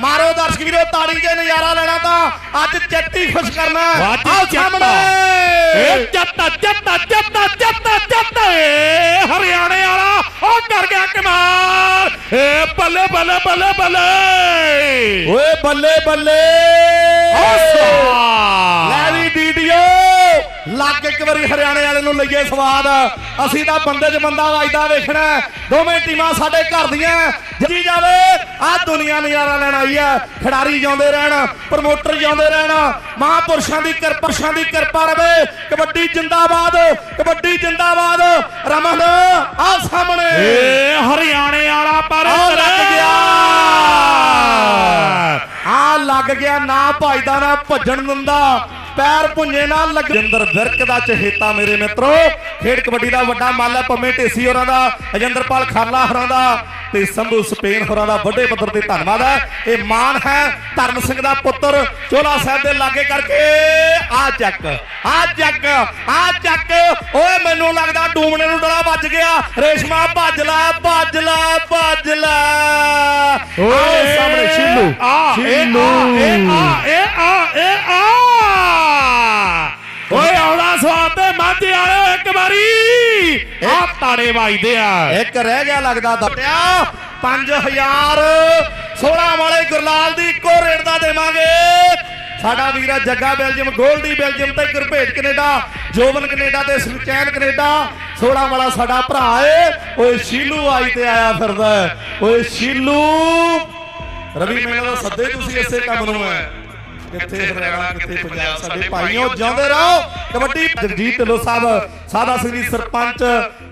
ਮਾਰੋ ਦਰਸ਼ਕ ਵੀਰੋ ਤਾੜੀ ਜੇ ਨਜ਼ਾਰਾ ਲੈਣਾ ਤਾਂ ਅੱਜ ਚੱਟੀ ਖੁਸ਼ ਕਰਨਾ ਚੱਟਾ। ਸਾਹਮਣੇ! ਏ ਚੱਟਾ ਚੱਟਾ ਚੱਟਾ ਚੱਟਾ ਚੱਟਾ। ਹਰਿਆਣੇ ਵਾਲਾ ਉਹ ਕਰ ਗਿਆ ਕਮਾਲ। ਏ ਬੱਲੇ ਬੱਲੇ ਬੱਲੇ ਬੱਲੇ। ਓਏ ਬੱਲੇ ਬੱਲੇ। ਲੱਗ ਇੱਕ ਵਾਰੀ ਹਰਿਆਣੇ ਵਾਲੇ ਨੂੰ ਲਈਏ ਸਵਾਦ। ਅਸੀਂ ਤਾਂ ਬੰਦੇ 'ਚ ਬੰਦਾ ਵੱਜਦਾ ਵੇਖਣਾ ਹੈ। ਦੋਵੇਂ ਟੀਮਾਂ ਸਾਡੇ ਘਰ ਦੀਆਂ ਜਿੱਤੀ ਜਾਵੇ ਆ ਦੁਨੀਆ ਨਜ਼ਾਰਾ ਲੈਣ ਆਈ ਆ ਖਿਡਾਰੀ ਜਿਉਂਦੇ ਰਹਿਣ ਪ੍ਰਮੋਟਰ ਜਿਉਂਦੇ ਰਹਿਣ। ਮਹਾਂਪੁਰਸ਼ਾਂ ਦੀ ਕਿਰਪਾ ਦੀ ਕਿਰਪਾ ਰਵੇ। ਕਬੱਡੀ ਜਿੰਦਾਬਾਦ ਕਬੱਡੀ ਜਿੰਦਾਬਾਦ। ਰਮਨ ਆ ਸਾਹਮਣੇ। ਏ ਹਰਿਆਣੇ ਵਾਲਾ ਪਰ ਲੱਗ ਗਿਆ। ਆ ਲੱਗ ਗਿਆ। ਨਾ ਭਜਦਾ ਨਾ ਭੱਜਣ ਦਿੰਦਾ। ਪੈਰ ਪੁੰਜੇ ਨਾਲ ਲੱਗ ਜਿੰਦਰ ਵਿਰਕ ਦਾ ਚਹੇਤਾ ਮੇਰੇ ਮਿੱਤਰੋ। ਖੇਡ ਕਬੱਡੀ ਦਾ ਵੱਡਾ ਮੱਲ ਹੈ ਪੰਮੇ ਢੇਸੀ ਹੋਰਾਂ ਦਾ ਅਜਿੰਦਰਪਾਲ ਖਾਲਾ ਹੋਰਾਂ ਦਾ ਤੇ ਸੰਧੂ ਸਪੇਨ ਹੋਰਾਂ ਦਾ ਵੱਡੇ ਪੱਧਰ ਤੇ ਧੰਨਵਾਦ ਹੈ। ਇਹ ਮਾਨ ਹੈ ਧਰਮ ਸਿੰਘ ਦਾ ਪੁੱਤਰ ਚੋਲਾ ਸਾਹਿਬ ਦੇ ਲਾਗੇ ਕਰਕੇ। ਆ ਚੱਕ ਆ ਚੱਕ ਆ ਚੱਕ। ਓਏ ਮੈਨੂੰ ਲੱਗਦਾ ਡੂਮਣੇ ਨੂੰ ਡਲਾ ਵੱਜ ਗਿਆ। ਰੇਸ਼ਮਾ ਭੱਜ ਲੈ ਭੱਜ ਲੈ ਭੱਜ ਲੈ। ਆਓ ਸਾਹਮਣੇ ਆ ਸ਼ੀਲੂ ਇਹ ਆ ਇਹ ਆ ਇਹ ਆ। ਆ ਤਾੜੇ ਵੱਜਦੇ ਆ। ਇੱਕ ਰਹਿ ਗਿਆ ਲੱਗਦਾ ਦੱਟਿਆ 5000 16 ਵਾਲੇ ਗੁਰਲਾਲ ਦੀ ਇੱਕੋ ਰੇਟ ਦਾ ਦੇਵਾਂਗੇ। ਸਾਡਾ ਵੀਰਾ ਜੱਗਾ ਬੈਲਜੀਅਮ, ਗੋਲਡੀ ਬੈਲਜੀਅਮ ਤੇ ਗੁਰਭੇਜ ਕੈਨੇਡਾ, ਜੋਬਨ ਕੈਨੇਡਾ ਤੇ ਸੁਚੈਨ ਕੈਨੇਡਾ। 16 ਵਾਲਾ ਸਾਡਾ ਭਰਾ ਏ। ਓਏ ਸ਼ੀਲੂ ਆਈ ਤੇ ਆਇਆ ਫਿਰਦਾ ਹੈ। ਓਏ ਸ਼ੀਲੂ। ਰਵੀ, ਮੈਨੂੰ ਸੱਦੇ ਤੁਸੀਂ ਇਸੇ ਕੰਮ ਨੂੰ ਹੈ ਕਿੱਥੇ ਹਰਿਆਣਾ ਕਿੱਥੇ ਪੰਜਾਬ? ਸਾਡੇ ਭਾਈਓ ਜਿਉਂਦੇ ਰਹੋ। ਕਬੱਡੀ ਜਗਜੀਤ ਢਿੱਲੋਂ ਸਾਹਿਬ ਸਾਦਾ ਸਿੰਘ ਜੀ ਸਰਪੰਚ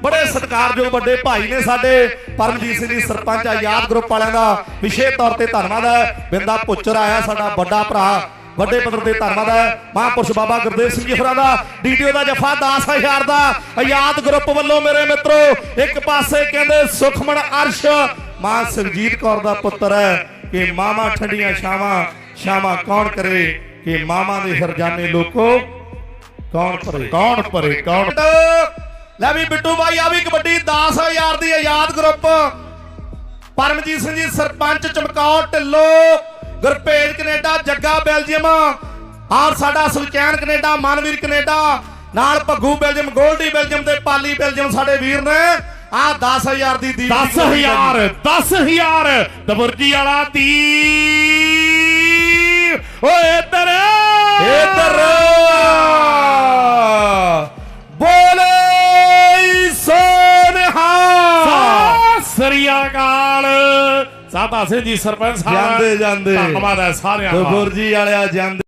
ਬੜੇ ਸਤਿਕਾਰਯੋਗ ਵੱਡੇ ਭਾਈ ਨੇ ਸਾਡੇ ਪਰਮਜੀਤ ਸਿੰਘ ਜੀ ਸਰਪੰਚ ਆਜ਼ਾਦ ਗਰੁੱਪ ਵਾਲਿਆਂ ਦਾ ਵਿਸ਼ੇਸ਼ ਤੌਰ ਤੇ ਧੰਨਵਾਦ ਹੈ। ਬਿੰਦਾ ਪੁੱਚਰ ਆਇਆ ਸਾਡਾ ਵੱਡਾ ਭਰਾ। ਵੱਡੇ ਪੱਧਰ ਤੇ ਧੰਨਵਾਦ ਹੈ। ਮਹਾਂਪੁਰਸ਼ ਬਾਬਾ ਗੁਰਦੇਵ ਸਿੰਘ ਜੀ ਹੋਰਾਂ ਦਾ। ਡੀਟੀਓ ਦਾ ਜਫਾ 10000 ਦਾ। ਆਜ਼ਾਦ ਗਰੁੱਪ ਵੱਲੋਂ ਮੇਰੇ ਮਿੱਤਰੋ ਇੱਕ ਪਾਸੇ ਕਹਿੰਦੇ ਸੁਖਮਨ ਅਰਸ਼। ਮਾਂ ਸੁਖਜੀਤ ਕੌਰ ਦਾ ਪੁੱਤਰ ਹੈ। ਕਿ ਮਾਮਾ ਠੰਡੀਆਂ ਛਾਵਾਂ ਛਾਵਾਂ ਕੌਣ ਕਰੇ? ਕਿ ਮਾਮਾ ਦੇ ਹਰਜਾਨੇ ਲੋਕੋ ਕੌਣ ਭਰੇ? ਕੌਣ ਭਰੇ? ਕੌਣ? ਲੈ ਵੀ ਬਿੱਟੂ ਬਾਈ ਆ ਵੀ ਕਬੱਡੀ 10000 ਦੀ Azad group. Paramjit Singh ji sarpanch Chamkaur Dhillon. Gurpej Canada Jagga Belgium. R ਸਾਡਾ ਸੁਲਚੈਨ ਕੈਨੇਡਾ ਮਨਵੀਰ ਕੈਨੇਡਾ। ਨਾਲ ਭੱਗੂ ਬੈਲਜੀਅਮ ਗੋਲਡੀ ਬੈਲਜੀਅਮ ਤੇ ਪਾਲੀ ਬੈਲਜੀਅਮ ਸਾਡੇ ਵੀਰ ਨੇ। ਆ 10000 ਦੀ ਦੀ 10000 10000 ਦਬਰਜੀ ਵਾਲਾ ਤੀ ਓਏ ਇੱਧਰ ਇਧਰ ਬੋਲੇ ਸੋਨਹਾ। ਸਰੀਆ ਕਾਲ ਸਾਦਾ ਸਿੰਘ ਜੀ ਸਰਪੰਚ ਸਾਹਿਬ। ਜਾਂਦੇ ਜਾਂਦੇ। ਧੰਨਵਾਦ ਹੈ ਸਾਰਿਆਂ ਦਾ। ਗੁਰਜੀ ਵਾਲਿਆ ਜਾਂਦੇ।